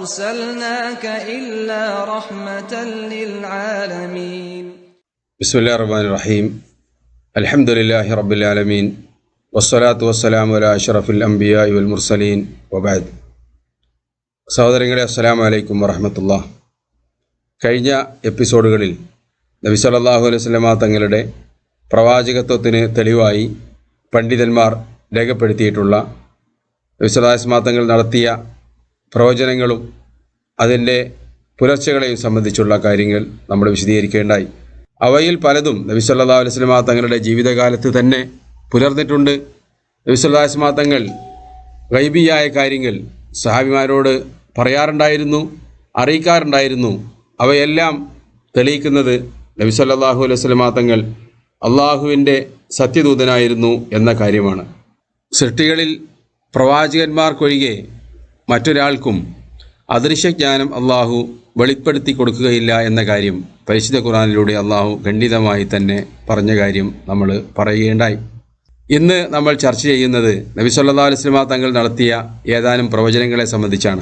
أرسلناك إلا رحمة للعالمين بسم الله الرحمن الرحيم الحمد لله رب العالمين والصلاة والسلام على أشرف الأنبياء والمرسلين وبعد സഹോദരങ്ങളെ അസ്സലാമു അലൈക്കും വറഹമത്തുള്ള കഴിഞ്ഞ എപ്പിസോഡുകളിൽ നബി സല്ലല്ലാഹു അലൈഹി വസല്ലമ തങ്ങളുടെ പ്രവാചകത്വത്തിന് തെളിവായി പണ്ഡിതന്മാർ രേഖപ്പെടുത്തിയിട്ടുള്ള വിശ്വദാസ്മാ തങ്ങൾ നടത്തിയ പ്രവചനങ്ങളും അതിന്റെ പുലർച്ചകളെയും സംബന്ധിച്ചുള്ള കാര്യങ്ങൾ നമ്മൾ വിശദീകരിക്കേണ്ടായി. അവയിൽ പലതും നബി സല്ലല്ലാഹു അലൈഹി വസല്ലമ തങ്ങളുടെ ജീവിതകാലത്ത് തന്നെ പുലർന്നിട്ടുണ്ട്. നബി സല്ലല്ലാഹു അലൈഹി വസല്ലമ തങ്ങൾ ഗൈബിയായ കാര്യങ്ങൾ സഹാബിമാരോട് പറയാറുണ്ടായിരുന്നു അറിയിക്കാറുണ്ടായിരുന്നു. അവയെല്ലാം തെളിയിക്കുന്നത് നബി സല്ലല്ലാഹു അലൈഹി വസല്ലമ തങ്ങൾ അള്ളാഹുവിന്റെ സത്യദൂതനായിരുന്നു എന്ന കാര്യമാണ്. സൃഷ്ടികളിൽ പ്രവാചകന്മാർക്കൊഴികെ മറ്റൊരാൾക്കും അദൃശ്യജ്ഞാനം അള്ളാഹു വെളിപ്പെടുത്തി കൊടുക്കുകയില്ല എന്ന കാര്യം പരിശുദ്ധ ഖുറാനിലൂടെ അള്ളാഹു ഖണ്ഡിതമായി തന്നെ പറഞ്ഞ കാര്യം നമ്മൾ പറയുകയുണ്ടായി. ഇന്ന് നമ്മൾ ചർച്ച ചെയ്യുന്നത് നബി സല്ലല്ലാഹു അലൈഹി തങ്ങൾ നടത്തിയ ഏതാനും പ്രവചനങ്ങളെ സംബന്ധിച്ചാണ്.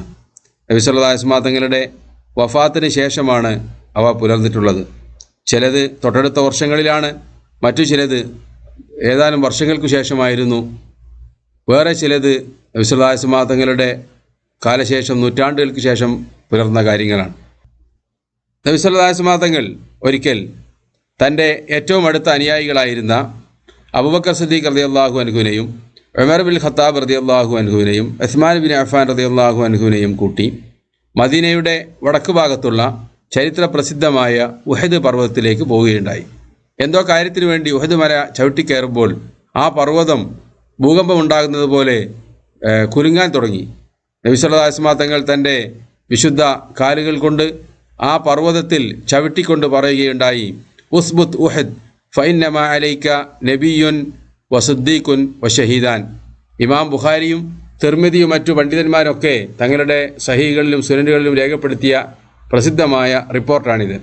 നബി സല്ലല്ലാഹു അലൈഹി തങ്ങളുടെ വഫാത്തിന് ശേഷമാണ് അവ പുലർന്നിട്ടുള്ളത്. ചിലത് തൊട്ടടുത്ത വർഷങ്ങളിലാണ് മറ്റു ചിലത് ഏതാനും വർഷങ്ങൾക്ക് ശേഷമായിരുന്നു. വേറെ ചിലത് നബി അലൈഹി തങ്ങളുടെ കാലശേഷം നൂറ്റാണ്ടുകൾക്ക് ശേഷം പുലർന്ന കാര്യങ്ങളാണ്. നബി സല്ലല്ലാഹു അലൈഹി തങ്ങൾ ഒരിക്കൽ തന്റെ ഏറ്റവും അടുത്ത അനുയായികളായിരുന്ന അബുബക്കർ സദീഖ് റതി അള്ളാഹു അൻഹുവിനെയും ഉമർ ബിൻ ഖത്താബ് റതി അള്ളാഹു അൻഹുവിനെയും ഉസ്മാൻ ബിൻ അഫാൻ റതി അള്ളാഹു അൻഹുവിനെയും കൂട്ടി മദീനയുടെ വടക്കു ഭാഗത്തുള്ള ചരിത്ര പ്രസിദ്ധമായ ഉഹദ് പർവതത്തിലേക്ക് പോവുകയുണ്ടായി. എന്തോ കാര്യത്തിനു വേണ്ടി ഉഹദ് മല ചവിട്ടിക്കയറുമ്പോൾ ആ പർവതം ഭൂകമ്പമുണ്ടാകുന്നത് പോലെ കുലുങ്ങാൻ തുടങ്ങി. നബിസ്വല്ലാസ്മാ തങ്ങൾ തന്റെ വിശുദ്ധ കാലുകൾ കൊണ്ട് ആ പർവതത്തിൽ ചവിട്ടിക്കൊണ്ട് പറയുകയുണ്ടായി ഉസ്ബുത് ഉഹദ് ഫൈനമ അലൈക്ക നബിയുൻ വസുദ്ദീഖുൻ വഷഹീദാൻ ഇമാം ബുഖാരിയും തിർമിതിയും മറ്റു പണ്ഡിതന്മാരൊക്കെ തങ്ങളുടെ സഹികളിലും സുരനുകളിലും രേഖപ്പെടുത്തിയ പ്രസിദ്ധമായ റിപ്പോർട്ടാണിത്.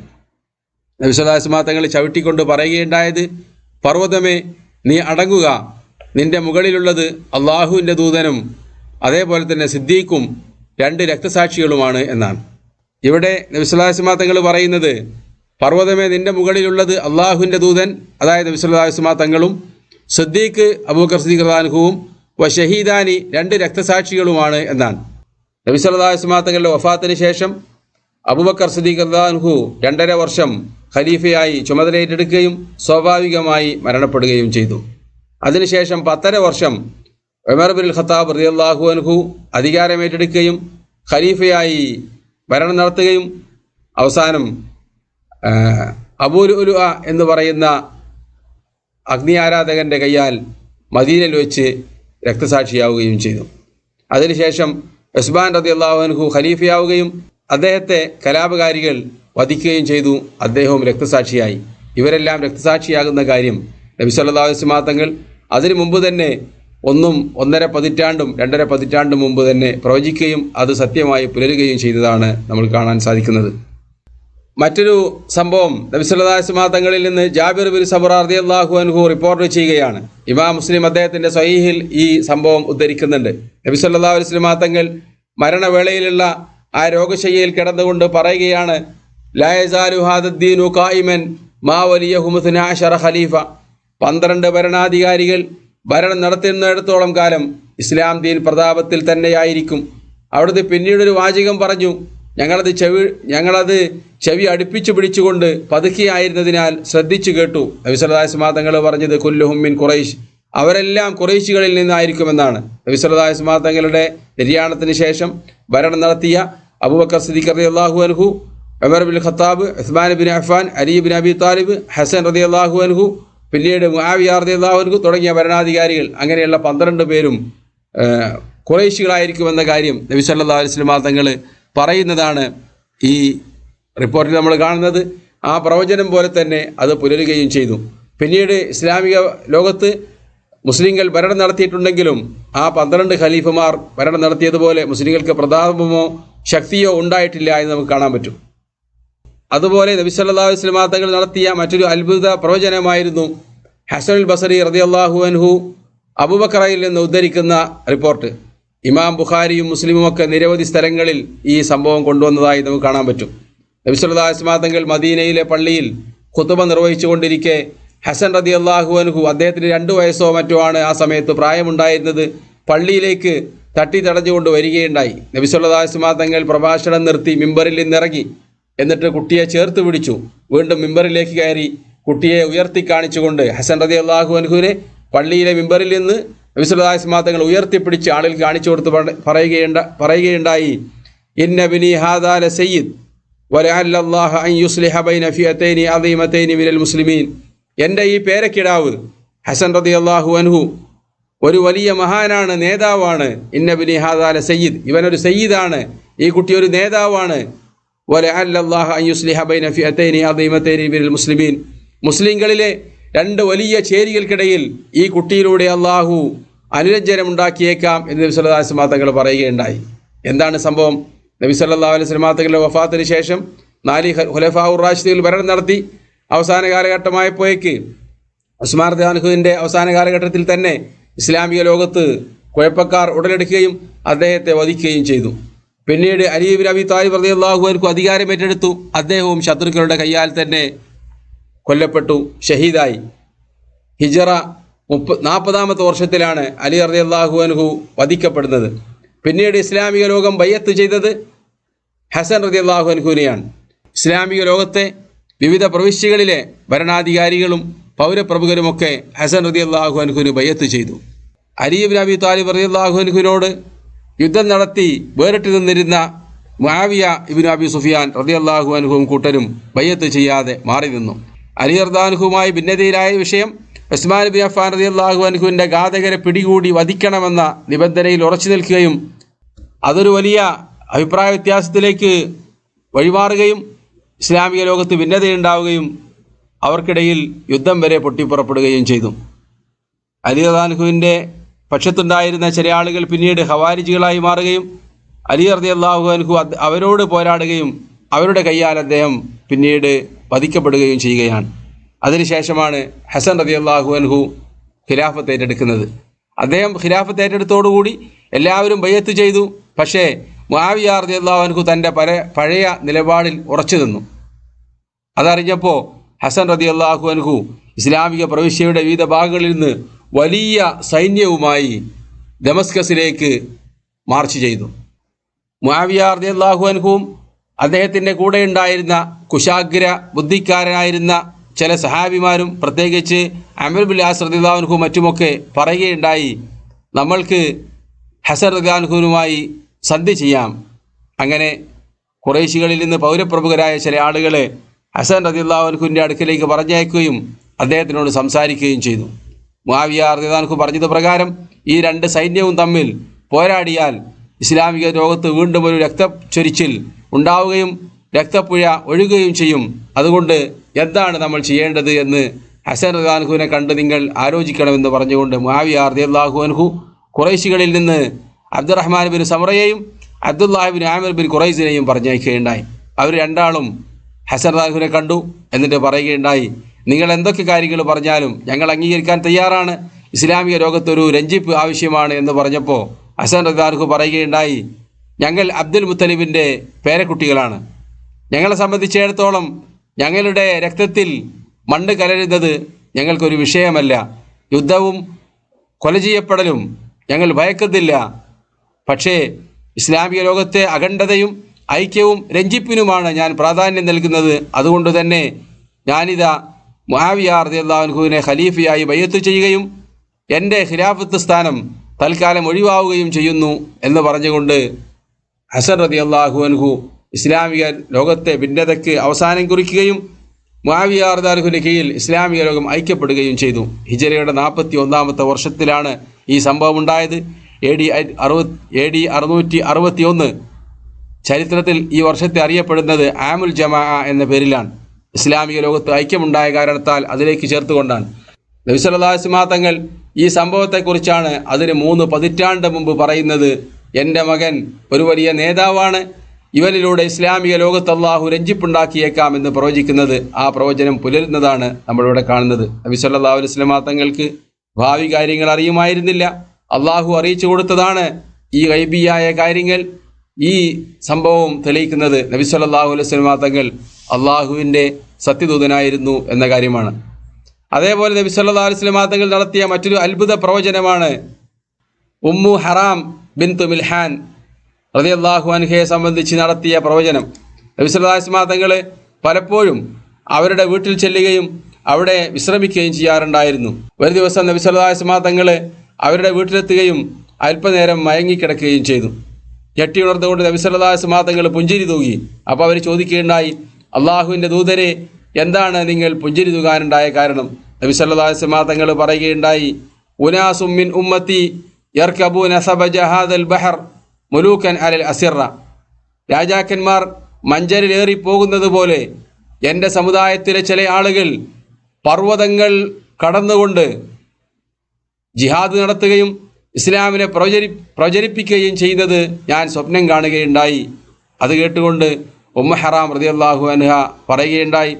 നബിസ്വല്ലാസ്മാ തങ്ങൾ ചവിട്ടിക്കൊണ്ട് പറയുകയുണ്ടായത് പർവതമേ നീ അടങ്ങുക. നിന്റെ മുകളിലുള്ളത് അള്ളാഹുവിന്റെ ദൂതനും അതേപോലെ തന്നെ സിദ്ദീഖും രണ്ട് രക്തസാക്ഷികളുമാണ് എന്നാണ്. ഇവിടെ നബിസ്വല്ലാസ്മാ തങ്ങൾ പറയുന്നത് പർവതമേ നിന്റെ മുകളിലുള്ളത് അള്ളാഹുവിന്റെ ദൂതൻ അതായത് നബിസ്വല്ലാസ്മാ തങ്ങളും സിദ്ദീഖ് അബൂക്കർ സിദ്ദീഖ് റാൻഹുവും വ ഷഹീദാനി രണ്ട് രക്തസാക്ഷികളുമാണ് എന്നാണ്. നബി സല്ലല്ലാഹു അലൈഹി തങ്ങളുടെ വഫാത്തിന് ശേഷം അബൂബക്കർ സിദ്ദീഖ് റളിയല്ലാഹു രണ്ടര വർഷം ഖലീഫയായി ചുമതലയേറ്റെടുക്കുകയും സ്വാഭാവികമായി മരണപ്പെടുകയും ചെയ്തു. അതിനുശേഷം പത്തര വർഷം ഉമർ ബിൻ ഖത്താബ് റളിയല്ലാഹു അൻഹു അധികാരമേറ്റെടുക്കുകയും ഖലീഫയായി ഭരണം നടത്തുകയും അവസാനം അബൂൽ ഉലുഅ എന്ന് പറയുന്ന അഗ്നി ആരാധകന്റെ കയ്യാൽ മദീനയിൽ വെച്ച് രക്തസാക്ഷിയാവുകയും ചെയ്തു. അതിനുശേഷം ഉസ്മാൻ റതി അള്ളാഹുഅൻഹു ഖലീഫയാവുകയും അദ്ദേഹത്തെ കലാപകാരികൾ വധിക്കുകയും ചെയ്തു. അദ്ദേഹവും രക്തസാക്ഷിയായി. ഇവരെല്ലാം രക്തസാക്ഷിയാകുന്ന കാര്യം നബി തങ്ങൾ അതിനു മുമ്പ് തന്നെ ഒന്നും ഒന്നര പതിറ്റാണ്ടും രണ്ടര പതിറ്റാണ്ടും മുമ്പ് തന്നെ പ്രവചിക്കുകയും അത് സത്യമായി പുലരുകയും ചെയ്തതാണ് നമ്മൾ കാണാൻ സാധിക്കുന്നത്. മറ്റൊരു സംഭവം നബിസ്വല്ലാസ്മാ തങ്ങളിൽ നിന്ന് ജാബിർ ബിൻ സബർ റളിയല്ലാഹു അൻഹു റിപ്പോർട്ട് ചെയ്യുകയാണ്. ഇമാം മുസ്ലിം അദ്ദേഹത്തിന്റെ സ്വഹീഹിൽ ഈ സംഭവം ഉദ്ധരിക്കുന്നുണ്ട്. നബി സല്ലല്ലാഹു അലൈഹി തങ്ങൾ മരണവേളയിലുള്ള ആ രോഗശയ്യയിൽ കിടന്നുകൊണ്ട് പറയുകയാണ് ലാ യസാലു ഹാദദ്ദീനു ഖായിമൻ മാ വലിയഹു മുസ്നാഅശറ ഖലീഫ. പന്ത്രണ്ട് ഭരണാധികാരികൾ ഭരണം നടത്തുന്നിടത്തോളം കാലം ഇസ്ലാം ദീൻ പ്രതാപത്തിൽ തന്നെയായിരിക്കും. അവിടുത്തെ പിന്നീടൊരു വാചകം പറഞ്ഞു ഞങ്ങളത് ചെവി ഞങ്ങളത് ചെവി അടുപ്പിച്ചു പിടിച്ചുകൊണ്ട് പതുക്കിയായിരുന്നതിനാൽ ശ്രദ്ധിച്ചു കേട്ടു. നബിസ്വല്ലാസ്മാ തങ്ങൾ പറഞ്ഞത് കുല്ലുഹുമ്മിൻ ഖുറൈഷ് അവരെല്ലാം കുറേശികളിൽ നിന്നായിരിക്കുമെന്നാണ് നബിസ്വല്ലാസ്മാ തങ്ങളുടെ നിര്യാണത്തിന് ശേഷം ഭരണം നടത്തിയ അബൂബക്കർ റതി അള്ളാഹു അൻഹു Umar bin Khattab Usman bin Affan Ali bin Abi Talib Hasan റതി അള്ളാഹു അൻഹു പിന്നീട് അൻഹു തുടങ്ങിയ ഭരണാധികാരികൾ അങ്ങനെയുള്ള പന്ത്രണ്ട് പേരും കുറേശികളായിരിക്കുമെന്ന കാര്യം നബി സല്ലാ അലൈഹി തങ്ങൾ പറയുന്നതാണ് ഈ റിപ്പോർട്ടിൽ നമ്മൾ കാണുന്നത്. ആ പ്രവചനം പോലെ തന്നെ അത് പുലരുകയും ചെയ്തു. പിന്നീട് ഇസ്ലാമിക ലോകത്ത് മുസ്ലിങ്ങൾ ഭരണം നടത്തിയിട്ടുണ്ടെങ്കിലും ആ പന്ത്രണ്ട് ഖലീഫുമാർ ഭരണം നടത്തിയതുപോലെ മുസ്ലിങ്ങൾക്ക് പ്രതാപമോ ശക്തിയോ ഉണ്ടായിട്ടില്ല എന്ന് നമുക്ക് കാണാൻ പറ്റും. അതുപോലെ നബി സല്ലല്ലാഹു അലൈഹി തങ്ങൾ നടത്തിയ മറ്റൊരു അത്ഭുത പ്രവചനമായിരുന്നു ഹസനുൽ ബസറി റളിയല്ലാഹു അൻഹു അബുബക്കറയിൽ നിന്ന് ഉദ്ധരിക്കുന്ന റിപ്പോർട്ട്. ഇമാം ബുഖാരിയും മുസ്ലിമും ഒക്കെ നിരവധി സ്ഥലങ്ങളിൽ ഈ സംഭവം കൊണ്ടുവന്നതായി നമുക്ക് കാണാൻ പറ്റും. നബിസ്വല്ലാസ്മാ തങ്ങൾ മദീനയിലെ പള്ളിയിൽ കുത്തുബ നിർവഹിച്ചുകൊണ്ടിരിക്കെ ഹസൻ റതി അള്ളാഹു അൻഹു അദ്ദേഹത്തിന് രണ്ടു വയസ്സോ മറ്റോ ആണ് ആ സമയത്ത് പ്രായമുണ്ടായിരുന്നത്. പള്ളിയിലേക്ക് തട്ടി തടഞ്ഞുകൊണ്ട് വരികയുണ്ടായി. നബിസ്വല്ലാസ്മാ തങ്ങൾ പ്രഭാഷണം നിർത്തി മിമ്പറിൽ നിന്നിറങ്ങി. എന്നിട്ട് കുട്ടിയെ ചേർത്ത് പിടിച്ചു. വീണ്ടും മിമ്പറിലേക്ക് കയറി കുട്ടിയെ ഉയർത്തി കാണിച്ചുകൊണ്ട് ഹസൻ റതി അള്ളാഹു അൻഹുവിനെ പള്ളിയിലെ മിമ്പറിൽ നിന്ന് നബിസുല്ലാ സ്മാത്തങ്ങൾ ഉയർത്തിപ്പിടിച്ച് ആളിൽ കാണിച്ചു കൊടുത്ത് പറയുകയുണ്ട പറയുകയുണ്ടായി. ഇന്നബിനി ഹാദാല സയ്യിദ് മുസ്ലിമീൻ. എന്റെ ഈ പേരക്കിടാവ് ഹസൻ റതി അള്ളാഹു അൻഹു ഒരു വലിയ മഹാനാണ് നേതാവാണ്. ഇന്നബിനി ഹാദാല സയ്യിദ് ഇവനൊരു സയ്യിദാണ്. ഈ കുട്ടി ഒരു നേതാവാണ്. വലഅല്ല അള്ളാഹു അയ്യുസ്ലിഹ ബൈന ഫിഅത്തൈനി അദീമത്തൈനി ബിൽ മുസ്ലിമീൻ. മുസ്ലിങ്ങളിലെ രണ്ട് വലിയ ചേരികൾക്കിടയിൽ ഈ കുട്ടിയിലൂടെ അള്ളാഹു അനുരഞ്ജനമുണ്ടാക്കിയേക്കാം എന്ന് നബി സല്ലാ സ്വലാത്തങ്ങൾ പറയുകയുണ്ടായി. എന്താണ് സംഭവം? നബി സല്ലാ അലൈഹി സ്വലാത്തങ്ങളുടെ വഫാത്തിന് ശേഷം നാല് ഹുലഫാ ഉറാഷിദികൾ ഭരണം നടത്തി. അവസാന കാലഘട്ടമായപ്പോയേക്ക് ഉസ്മാൻ ദാൻഹുവിന്റെ അവസാന കാലഘട്ടത്തിൽ തന്നെ ഇസ്ലാമിക ലോകത്ത് കുഴപ്പക്കാർ ഉടലെടുക്കുകയും അദ്ദേഹത്തെ വധിക്കുകയും ചെയ്തു. പിന്നീട് അലീബിൻ അബി താലിബ് റളിയല്ലാഹു അൻഹു അധികാരം ഏറ്റെടുത്തു. അദ്ദേഹവും ശത്രുക്കളുടെ കയ്യാൽ തന്നെ കൊല്ലപ്പെട്ടു ഷഹീദായി. ഹിജറ മുപ്പ നാൽപ്പതാമത്തെ വർഷത്തിലാണ് അലി അറി അള്ളാഹു അൻഹു വധിക്കപ്പെടുന്നത്. പിന്നീട് ഇസ്ലാമിക ലോകം ബയ്യത്ത് ചെയ്തത് ഹസൻ റതി അള്ളാഹു അൻഹുവിനെയാണ്. ഇസ്ലാമിക ലോകത്തെ വിവിധ പ്രവിശ്യകളിലെ ഭരണാധികാരികളും പൗരപ്രമുഖരുമൊക്കെ ഹസൻ റതി അള്ളാഹു അൻഹുവിന് ബയ്യത്ത് ചെയ്തു. അലിബ് നബി താലിബ് റതി അള്ളാഹു യുദ്ധം നടത്തി വേറിട്ട് നിന്നിരുന്ന മാവിയ ഇബിൻ അബി സുഫിയാൻ റതി അള്ളാഹു അൻഹുവും കൂട്ടരും ബയ്യത്ത് ചെയ്യാതെ മാറി നിന്നു. അലി അർദാൻഹുമായി ഭിന്നതയിലായ വിഷയം ഉസ്മാൻ ബിൻ അഫാൻ റതി അള്ളാഹു അൻഹുവിന്റെ ഘാതകരെ പിടികൂടി വധിക്കണമെന്ന നിബന്ധനയിൽ ഉറച്ചു നിൽക്കുകയും അതൊരു വലിയ അഭിപ്രായ വ്യത്യാസത്തിലേക്ക് വഴിമാറുകയും ഇസ്ലാമിക ലോകത്ത് ഭിന്നതയുണ്ടാവുകയും അവർക്കിടയിൽ യുദ്ധം വരെ പൊട്ടിപ്പുറപ്പെടുകയും ചെയ്തു. അലി അള്ളാഹുവിന്റെ പക്ഷത്തുണ്ടായിരുന്ന ചില ആളുകൾ പിന്നീട് ഹവാരിജികളായി മാറുകയും അലി അർദി അള്ളാഹു അൻഹു അവരോട് പോരാടുകയും അവരുടെ കയ്യാൽ അദ്ദേഹം പിന്നീട് വധിക്കപ്പെടുകയും ചെയ്യുകയാണ്. അതിനുശേഷമാണ് ഹസൻ റതി അള്ളാഹു അൻഹു ഖിലാഫത്ത് ഏറ്റെടുക്കുന്നത്. അദ്ദേഹം ഖിലാഫത്ത് ഏറ്റെടുത്തോടുകൂടി എല്ലാവരും ബയ്യത്ത് ചെയ്തു. പക്ഷേ മുആവിയ റതി അള്ളാഹു അൻഹു തന്റെ പല പഴയ നിലപാടിൽ ഉറച്ചു നിന്നു. അതറിഞ്ഞപ്പോൾ ഹസൻ റതി അള്ളാഹു അൻഹു ഇസ്ലാമിക പ്രവിശ്യയുടെ വിവിധ ഭാഗങ്ങളിൽ നിന്ന് വലിയ സൈന്യവുമായി ദമസ്കസിലേക്ക് മാർച്ച് ചെയ്തു. മുആവിയ റതി അള്ളാഹു അൻഹുവും അദ്ദേഹത്തിന്റെ കൂടെ ഉണ്ടായിരുന്ന കുശാഗ്ര ബുദ്ധിക്കാരനായിരുന്ന ചില സഹാബിമാരും പ്രത്യേകിച്ച് അമിർബുൽ ബിൻ ആസ് റദിള്ളാഹുൻഹു മറ്റുമൊക്കെ പറയുകയുണ്ടായി നമ്മൾക്ക് ഹസൻ റദിയാൻഹുനുമായി സന്ധി ചെയ്യാം. അങ്ങനെ കുറേശികളിൽ നിന്ന് പൗരപ്രമുഖരായ ചില ആളുകളെ ഹസൻ റദിള്ളാഹുൻഹുവിന്റെ അടുക്കലേക്ക് പറഞ്ഞയക്കുകയും അദ്ദേഹത്തിനോട് സംസാരിക്കുകയും ചെയ്തു. മുആവിയ റദിള്ളാഹുൻഹു പറഞ്ഞത് പ്രകാരം ഈ രണ്ട് സൈന്യവും തമ്മിൽ പോരാടിയാൽ ഇസ്ലാമിക ലോകത്ത് വീണ്ടും ഒരു രക്തച്ചൊരിച്ചിൽ ഉണ്ടാവുകയും രക്തപ്പുഴ ഒഴുകുകയും ചെയ്യും. അതുകൊണ്ട് എന്താണ് നമ്മൾ ചെയ്യേണ്ടത് എന്ന് ഹസൻ റദാൻഹുവിനെ കണ്ട് നിങ്ങൾ ആലോചിക്കണമെന്ന് പറഞ്ഞുകൊണ്ട് മുആവിയ റളിയല്ലാഹു അൻഹു ഖുറൈശികളിൽ നിന്ന് അബ്ദുറഹ്മാൻ ബിൻ സമറയെയും അബ്ദുല്ലാഹിബിൻ ആമിർ ബിൻ ഖുറൈസിനെയും പറഞ്ഞയക്കുകയുണ്ടായി. അവർ രണ്ടാളും ഹസൻ റദാൻഹുവിനെ കണ്ടു എന്നിട്ട് പറയുകയുണ്ടായി നിങ്ങൾ എന്തൊക്കെ കാര്യങ്ങൾ പറഞ്ഞാലും ഞങ്ങൾ അംഗീകരിക്കാൻ തയ്യാറാണ്. ഇസ്ലാമിക ലോകത്തൊരു രഞ്ജിപ്പ് ആവശ്യമാണ് എന്ന് പറഞ്ഞപ്പോൾ ഹസൻ റദാൻഹു പറയുകയുണ്ടായി ഞങ്ങൾ അബ്ദുൽ മുത്തലിബിന്റെ പേരക്കുട്ടികളാണ്. ഞങ്ങളെ സംബന്ധിച്ചിടത്തോളം ഞങ്ങളുടെ രക്തത്തിൽ മണ്ണ് കലരുന്നത് ഞങ്ങൾക്കൊരു വിഷയമല്ല. യുദ്ധവും കൊല ചെയ്യപ്പെടലും ഞങ്ങൾ ഭയക്കുന്നില്ല. പക്ഷേ ഇസ്ലാമിക ലോകത്തെ അഖണ്ഡതയും ഐക്യവും രഞ്ജിപ്പിനുമാണ് ഞാൻ പ്രാധാന്യം നൽകുന്നത്. അതുകൊണ്ട് തന്നെ ഞാനിതാ മുആവിയ റളിയല്ലാഹുവിനെ ഖലീഫയായി ബയ്യത്ത് ചെയ്യുകയും എന്റെ ഖിലാഫത്ത് സ്ഥാനം തൽക്കാലം ഒഴിവാവുകയും ചെയ്യുന്നു എന്ന് പറഞ്ഞുകൊണ്ട് ഹസൻ റതി അള്ളാഹു അൻഹു ഇസ്ലാമിക ലോകത്തെ ഭിന്നതയ്ക്ക് അവസാനം കുറിക്കുകയും മുആവിയാർദാർഹുവിന്റെ കീഴിൽ ഇസ്ലാമിക ലോകം ഐക്യപ്പെടുകയും ചെയ്തു. ഹിജറയുടെ നാൽപ്പത്തി ഒന്നാമത്തെ വർഷത്തിലാണ് ഈ സംഭവം ഉണ്ടായത്. എ ഡി അറുപത് എ ഡി അറുന്നൂറ്റി അറുപത്തി ഒന്ന് ചരിത്രത്തിൽ ഈ വർഷത്തെ അറിയപ്പെടുന്നത് ആമുൽ ജമാ എന്ന പേരിലാണ്. ഇസ്ലാമിക ലോകത്ത് ഐക്യമുണ്ടായ കാരണത്താൽ അതിലേക്ക് ചേർത്തുകൊണ്ടാണ്. നബിസ്വല്ലാസ്മാ തങ്ങൾ ഈ സംഭവത്തെക്കുറിച്ചാണ് അതിന് മൂന്ന് പതിറ്റാണ്ട് മുമ്പ് പറയുന്നത്. എന്റെ മകൻ ഒരു വലിയ നേതാവാണ്. ഇവനിലൂടെ ഇസ്ലാമിക ലോകത്ത് അള്ളാഹു രഞ്ജിപ്പുണ്ടാക്കിയേക്കാം എന്ന് പ്രവചിക്കുന്നത് ആ പ്രവചനം പുലരുന്നതാണ് നമ്മളിവിടെ കാണുന്നത്. നബി സല്ലാ അലുസ്ലമാ തങ്ങൾക്ക് ഭാവി കാര്യങ്ങൾ അറിയുമായിരുന്നില്ല. അള്ളാഹു അറിയിച്ചു കൊടുത്തതാണ് ഈ ഗൈബിയായ കാര്യങ്ങൾ. ഈ സംഭവം തെളിയിക്കുന്നത് നബി സല്ലല്ലാഹു അലൈഹി സ്വലമാ തങ്ങൾ അള്ളാഹുവിന്റെ സത്യദൂതനായിരുന്നു എന്ന കാര്യമാണ്. അതേപോലെ നബി സല്ലല്ലാഹു അലൈഹി സ്വലമാ തങ്ങൾ നടത്തിയ മറ്റൊരു അത്ഭുത പ്രവചനമാണ് ഉമ്മു ഹറാം ബിൻ തുമിൽഹാൻ റതി അള്ളാഹു അൻഹയെ സംബന്ധിച്ച് നടത്തിയ പ്രവചനം. നബി സല്ലല്ലാഹു അലൈഹി തങ്ങൾ പലപ്പോഴും അവരുടെ വീട്ടിൽ ചെല്ലുകയും അവിടെ വിശ്രമിക്കുകയും ചെയ്യാറുണ്ടായിരുന്നു. ഒരു ദിവസം നബി സല്ലല്ലാഹു അലൈഹി തങ്ങൾ അവരുടെ വീട്ടിലെത്തുകയും അല്പനേരം മയങ്ങിക്കിടക്കുകയും ചെയ്തു. ഞെട്ടി ഉണർന്നുകൊണ്ട് നബി സല്ലല്ലാഹു അലൈഹി വസല്ലമ പുഞ്ചിരി തൂകി. അപ്പോൾ അവർ ചോദിക്കുകയുണ്ടായി അള്ളാഹുവിന്റെ ദൂതരെ എന്താണ് നിങ്ങൾ പുഞ്ചിരി തൂകാനുണ്ടായ കാരണം? നബി സല്ലല്ലാഹു അലൈഹി തങ്ങൾ പറയുകയുണ്ടായി ഉനാസുമിൻ ഉമ്മത്തി യർക്കബു നസബ ജഹാദൽ ബഹർ മുലൂക്കൻ അലൽ അസിറ. രാജാക്കന്മാർ മഞ്ചരിലേറി പോകുന്നത് പോലെ എന്റെ സമുദായത്തിലെ ചില ആളുകൾ പർവതങ്ങൾ കടന്നുകൊണ്ട് ജിഹാദ് നടത്തുകയും ഇസ്ലാമിനെ പ്രചരി പ്രചരിപ്പിക്കുകയും ചെയ്തത് ഞാൻ സ്വപ്നം കാണുകയുണ്ടായി. അത് കേട്ടുകൊണ്ട് ഉമ്മ ഹറാം റളിയല്ലാഹു അൻഹ പറയുകയുണ്ടായി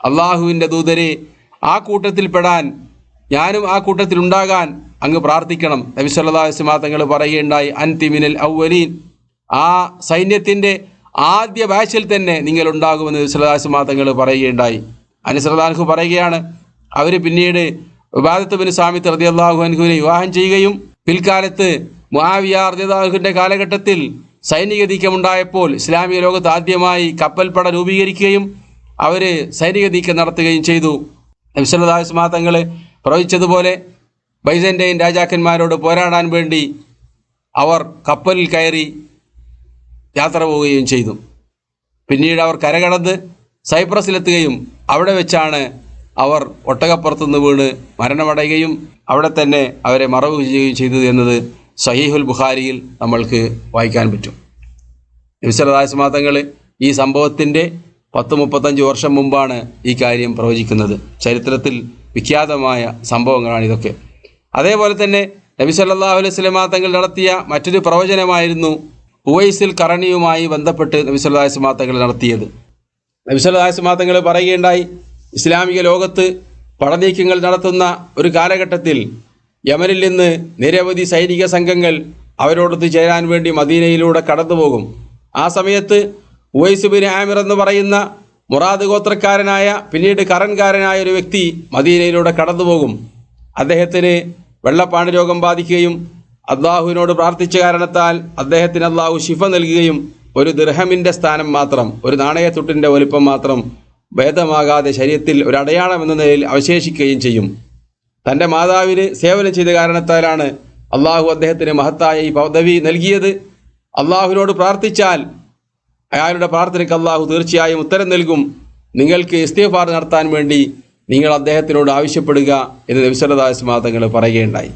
അള്ളാഹുവിന്റെ ദൂതരെ ആ കൂട്ടത്തിൽപ്പെടാൻ ഞാനും ആ കൂട്ടത്തിൽ ഉണ്ടാകാൻ അങ്ങ് പ്രാർത്ഥിക്കണം. നബി വസല്ലം തങ്ങൾ പറയുകയുണ്ടായി അൻതിമിനൽ ഔവലീൻ ആ സൈന്യത്തിന്റെ ആദ്യ ബാച്ചിൽ തന്നെ നിങ്ങൾ ഉണ്ടാകുമെന്ന് നബിസ്വല്ലാസ്മാ തങ്ങൾ പറയുകയുണ്ടായി. അനുസൃതാൻഹു പറയുകയാണ് അവർ പിന്നീട് വിവാദത്ത് ബിൻ സാമിത്ത് റളിയല്ലാഹു അൻഹുവിനെ വിവാഹം ചെയ്യുകയും പിൽക്കാലത്ത് മുആവിയ റളിയല്ലാഹുവിന്റെ കാലഘട്ടത്തിൽ സൈനിക നീക്കമുണ്ടായപ്പോൾ ഇസ്ലാമിക ലോകത്ത് ആദ്യമായി കപ്പൽപ്പട രൂപീകരിക്കുകയും അവർ സൈനിക നീക്കം നടത്തുകയും ചെയ്തു. നബിസല്ലാസ്മാ തങ്ങൾ പ്രവചിച്ചതുപോലെ ബൈസന്റെയും രാജാക്കന്മാരോട് പോരാടാൻ വേണ്ടി അവർ കപ്പലിൽ കയറി യാത്ര പോവുകയും ചെയ്തു. പിന്നീട് അവർ കരകടന്ന് സൈപ്രസിലെത്തുകയും അവിടെ വെച്ചാണ് അവർ ഒട്ടകപ്പുറത്തുനിന്ന് വീണ് മരണമടയുകയും അവിടെ തന്നെ അവരെ മറവ് ചെയ്യുകയും ചെയ്തത് എന്നത് സഹീഹുൽ ബുഖാരിയിൽ നമ്മൾക്ക് വായിക്കാൻ പറ്റും. നബിസലദാസ്മാതങ്ങൾ ഈ സംഭവത്തിന്റെ പത്ത് മുപ്പത്തഞ്ച് വർഷം മുമ്പാണ് ഈ കാര്യം പ്രവചിക്കുന്നത്. ചരിത്രത്തിൽ വിഖ്യാതമായ സംഭവങ്ങളാണ് ഇതൊക്കെ. അതേപോലെ തന്നെ നബി സല്ലല്ലാഹു അലൈഹി സ്വലമാ തങ്ങൾ നടത്തിയ മറ്റൊരു പ്രവചനമായിരുന്നു ഉവൈസിൽ കറണിയുമായി ബന്ധപ്പെട്ട് നബി അലൈഹി വസല്ലമ തങ്ങൾ നടത്തിയത്. നബി അലൈഹി വസല്ലമ തങ്ങൾ പറയുകയുണ്ടായി ഇസ്ലാമിക ലോകത്ത് പടനീക്കങ്ങൾ നടത്തുന്ന ഒരു കാലഘട്ടത്തിൽ യമനിൽ നിന്ന് നിരവധി സൈനിക സംഘങ്ങൾ അവരോടൊത്ത് ചേരാൻ വേണ്ടി മദീനയിലൂടെ കടന്നുപോകും. ആ സമയത്ത് ഉവൈസ് ബിൻ ആമിർ എന്ന് പറയുന്ന മുറാദ് ഗോത്രക്കാരനായ പിന്നീട് കറൻകാരനായ ഒരു വ്യക്തി മദീനയിലൂടെ കടന്നുപോകും. അദ്ദേഹത്തിന് വെള്ളപ്പാണ് രോഗം ബാധിക്കുകയും അള്ളാഹുവിനോട് പ്രാർത്ഥിച്ച കാരണത്താൽ അദ്ദേഹത്തിന് അള്ളാഹു ശിഫ നൽകുകയും ഒരു ദിർഹമിന്റെ സ്ഥാനം മാത്രം ഒരു നാണയത്തുട്ടിന്റെ വലിപ്പം മാത്രം ഭേദമാകാതെ ശരീരത്തിൽ ഒരടയാളം എന്ന നിലയിൽ അവശേഷിക്കുകയും ചെയ്യും. തന്റെ മാതാവിന് സേവനം ചെയ്ത കാരണത്താലാണ് അള്ളാഹു അദ്ദേഹത്തിന് മഹത്തായ ഈ പദവി നൽകിയത്. അള്ളാഹുവിനോട് പ്രാർത്ഥിച്ചാൽ അയാളുടെ പ്രാർത്ഥനയ്ക്ക് അള്ളാഹു തീർച്ചയായും ഉത്തരം നൽകും. നിങ്ങൾക്ക് ഇസ്തീഫാർ നടത്താൻ വേണ്ടി നിങ്ങൾ അദ്ദേഹത്തിനോട് ആവശ്യപ്പെടുക എന്ന് നബിസ്വല്ലാസ് മാതങ്ങൾ പറയുകയുണ്ടായി.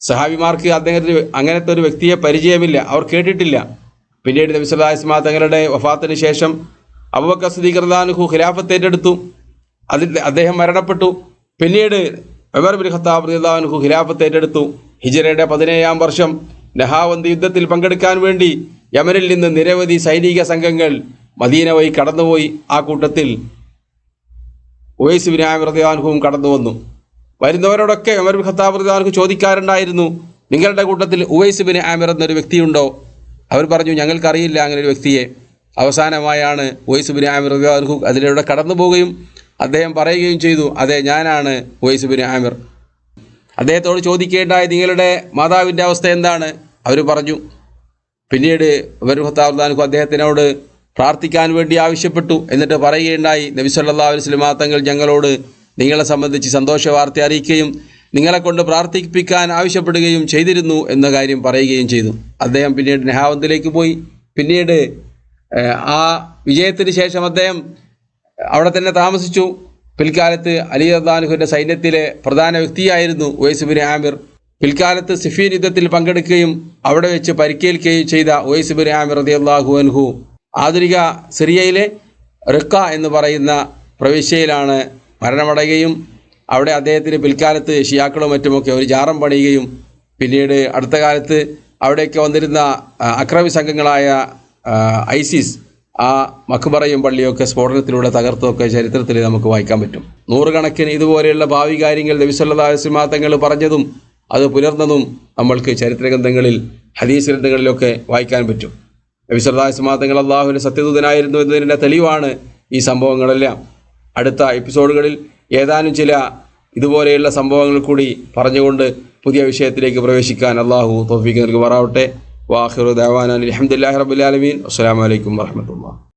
സഹാബിമാർക്ക് അദ്ദേഹത്തിന് അങ്ങനത്തെ ഒരു വ്യക്തിയെ പരിചയമില്ല. അവർ കേട്ടിട്ടില്ല. പിന്നീട് നബിസ്വല്ലാസ് തങ്ങളുടെ വഫാത്തിന് ശേഷം അബുബക്കർ സുദീഖർദാനുഹു ഖിലാഫത്ത് ഏറ്റെടുത്തു. അതിൽ അദ്ദേഹം മരണപ്പെട്ടു. പിന്നീട് ഉമർ ബിൻ ഖത്താബ് റളിയല്ലാഹു ഖിലാഫത്ത് ഏറ്റെടുത്തു. ഹിജറയുടെ പതിനേഴാം വർഷം നഹാവന്ത് യുദ്ധത്തിൽ പങ്കെടുക്കാൻ വേണ്ടി യമനിൽ നിന്ന് നിരവധി സൈനിക സംഘങ്ങൾ മദീന വഴി കടന്നുപോയി. ആ കൂട്ടത്തിൽ ഉവൈസ് ബിൻ ആമിർ റളിയല്ലാഹുവും കടന്നു വന്നു. വരുന്നവരോടൊക്കെ ഉമർ ബിൻ ഖത്താബ് റളിയല്ലാഹു ചോദിക്കാറുണ്ടായിരുന്നു നിങ്ങളുടെ കൂട്ടത്തിൽ ഉവൈസ് ബിൻ ആമിർ എന്നൊരു വ്യക്തിയുണ്ടോ? അവർ പറഞ്ഞു ഞങ്ങൾക്കറിയില്ല അങ്ങനെ ഒരു വ്യക്തിയെ. അവസാനമായാണ് വൈസ് ആമിർ റളിയല്ലാഹു അതിലൂടെ കടന്നു പോവുകയും അദ്ദേഹം പറയുകയും ചെയ്തു അതെ ഞാനാണ് വൈസ് ആമിർ. അദ്ദേഹത്തോട് ചോദിക്കേണ്ടായ നിങ്ങളുടെ മാതാവിന്റെ അവസ്ഥ എന്താണ്? അവർ പറഞ്ഞു പിന്നീട് ഉമർ ഖത്താബ് അദ്ദേഹത്തിനോട് പ്രാർത്ഥിക്കാൻ വേണ്ടി ആവശ്യപ്പെട്ടു. എന്നിട്ട് പറയുകയുണ്ടായി നബി സല്ലല്ലാഹു അലൈഹി വസല്ലം തങ്ങൾ ഞങ്ങളോട് നിങ്ങളെ സംബന്ധിച്ച് സന്തോഷ വാർത്ത അറിയിക്കുകയും നിങ്ങളെ കൊണ്ട് പ്രാർത്ഥിപ്പിക്കാൻ ആവശ്യപ്പെടുകയും ചെയ്തിരുന്നു എന്ന കാര്യം പറയുകയും ചെയ്തു. അദ്ദേഹം പിന്നീട് നെഹാവന്തിലേക്ക് പോയി. പിന്നീട് ആ വിജയത്തിന് ശേഷം അദ്ദേഹം അവിടെ തന്നെ താമസിച്ചു. പിൽക്കാലത്ത് അലി അദ്ദാനുഹുവിന്റെ സൈന്യത്തിലെ പ്രധാന വ്യക്തിയായിരുന്നു ഉവൈസ് ബിൻ ആമിർ. പിൽക്കാലത്ത് സിഫീൻ യുദ്ധത്തിൽ പങ്കെടുക്കുകയും അവിടെ വെച്ച് പരിക്കേൽക്കുകയും ചെയ്ത ഉവൈസ് ബിൻ ആമിർ റതി അള്ളാഹു അൻഹു ആധുനിക സിറിയയിലെ റിക്ക എന്ന് പറയുന്ന പ്രവിശ്യയിലാണ് മരണമടയുകയും അവിടെ അദ്ദേഹത്തിന് പിൽക്കാലത്ത് ഷിയാക്കളും മറ്റുമൊക്കെ ഒരു ജാറം പണിയുകയും പിന്നീട് അടുത്ത കാലത്ത് അവിടെയൊക്കെ വന്നിരുന്ന അക്രമി സംഘങ്ങളായ ഐസിസ് ആ മക്ബറയും പള്ളിയൊക്കെ സ്ഫോടനത്തിലൂടെ തകർത്തൊക്കെ ചരിത്രത്തിൽ നമുക്ക് വായിക്കാൻ പറ്റും. നൂറുകണക്കിന് ഇതുപോലെയുള്ള ഭാവി കാര്യങ്ങൾ നബിസല്ലാസ്മാങ്ങൾ പറഞ്ഞതും അത് പുലർന്നതും നമ്മൾക്ക് ചരിത്ര ഗ്രന്ഥങ്ങളിൽ ഹദീസ് ഗ്രന്ഥങ്ങളിലൊക്കെ വായിക്കാൻ പറ്റും. നബി സല്ലല്ലാഹു അലൈഹി തങ്ങൾ അള്ളാഹുവിന്റെ സത്യദൂതനായിരുന്നു എന്നതിന്റെ തെളിവാണ് ഈ സംഭവങ്ങളെല്ലാം. അടുത്ത എപ്പിസോഡുകളിൽ ഏതാനും ചില ഇതുപോലെയുള്ള സംഭവങ്ങൾ കൂടി പറഞ്ഞുകൊണ്ട് പുതിയ വിഷയത്തിലേക്ക് പ്രവേശിക്കാൻ അള്ളാഹു തോഫീക്ക് നൽകുമാറാവട്ടെ. വാഹിറു ദാവാൻ അലഹമുല്ലാ റബുലാലമീൻ അസ്സാം വലൈക്കും വാഹമത്തുള്ള